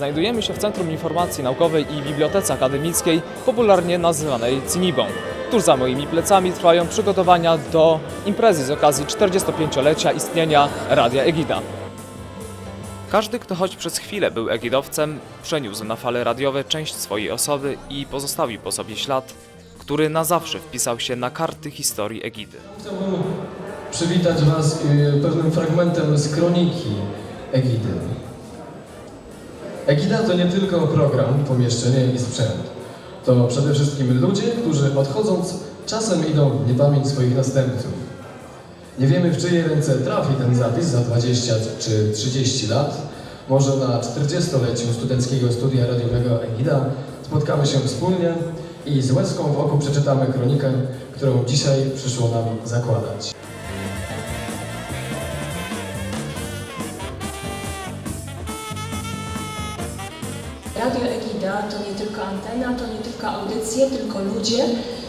Znajdujemy się w Centrum Informacji Naukowej i Bibliotece Akademickiej, popularnie nazywanej CINIBą. Tuż za moimi plecami trwają przygotowania do imprezy z okazji 45-lecia istnienia Radia Egida. Każdy, kto choć przez chwilę był egidowcem, przeniósł na fale radiowe część swojej osoby i pozostawił po sobie ślad, który na zawsze wpisał się na karty historii Egidy. Chciałbym przywitać Was y, pewnym fragmentem z kroniki Egidy. Egida to nie tylko program, pomieszczenie i sprzęt. To przede wszystkim ludzie, którzy odchodząc czasem idą w niepamięć swoich następców. Nie wiemy, w czyje ręce trafi ten zapis za 20 czy 30 lat. Może na 40-leciu studenckiego studia radiowego Egida spotkamy się wspólnie i z łezką w oku przeczytamy kronikę, którą dzisiaj przyszło nam zakładać. Radio Egida to nie tylko antena, to nie tylko audycje, tylko ludzie,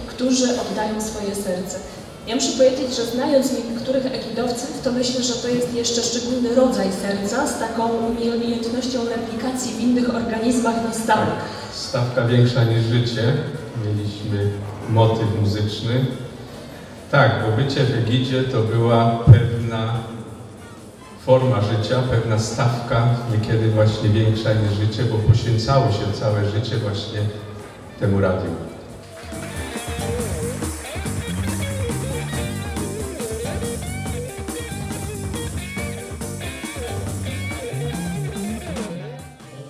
którzy oddają swoje serce. Ja muszę powiedzieć, że znając niektórych egidowców, to myślę, że to jest jeszcze szczególny rodzaj serca z taką umiejętnością replikacji w innych organizmach na stałe. Stawka większa niż życie. Mieliśmy motyw muzyczny. Tak, bo bycie w Egidzie to była pewna forma życia, pewna stawka, niekiedy właśnie większa niż życie, bo poświęcało się całe życie właśnie temu radiu.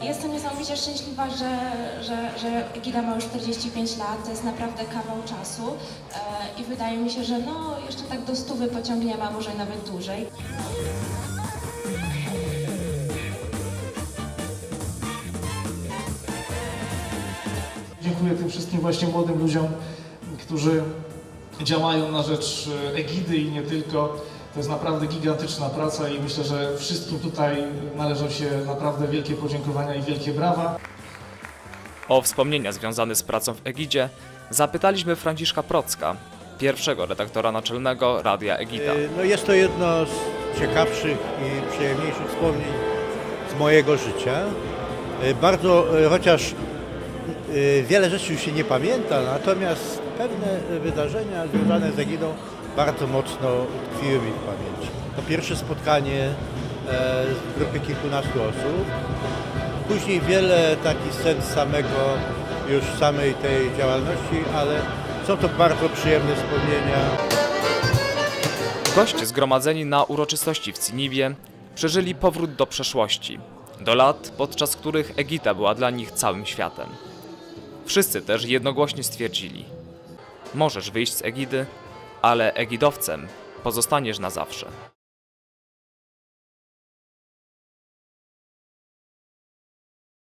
Jestem niesamowicie szczęśliwa, że, że, że Egida ma już 45 lat, to jest naprawdę kawał czasu e, i wydaje mi się, że no jeszcze tak do stówy pociągniemy, a może nawet dłużej. Dziękuję tym wszystkim właśnie młodym ludziom, którzy działają na rzecz e, Egidy i nie tylko. To jest naprawdę gigantyczna praca i myślę, że wszystkim tutaj należą się naprawdę wielkie podziękowania i wielkie brawa. O wspomnienia związane z pracą w Egidzie zapytaliśmy Franciszka Procka, pierwszego redaktora naczelnego Radia Egida. Y, No jest to jedno z ciekawszych i przyjemniejszych wspomnień z mojego życia. Y, Bardzo, chociaż wiele rzeczy już się nie pamięta, natomiast pewne wydarzenia związane z Egidą bardzo mocno tkwiły mi w pamięci. To pierwsze spotkanie e, z grupy kilkunastu osób. Później wiele takich scen samego, już samej tej działalności, ale są to bardzo przyjemne wspomnienia. Goście zgromadzeni na uroczystości w Cinibie przeżyli powrót do przeszłości, do lat, podczas których Egida była dla nich całym światem. Wszyscy też jednogłośnie stwierdzili: Możesz wyjść z Egidy, ale Egidowcem pozostaniesz na zawsze.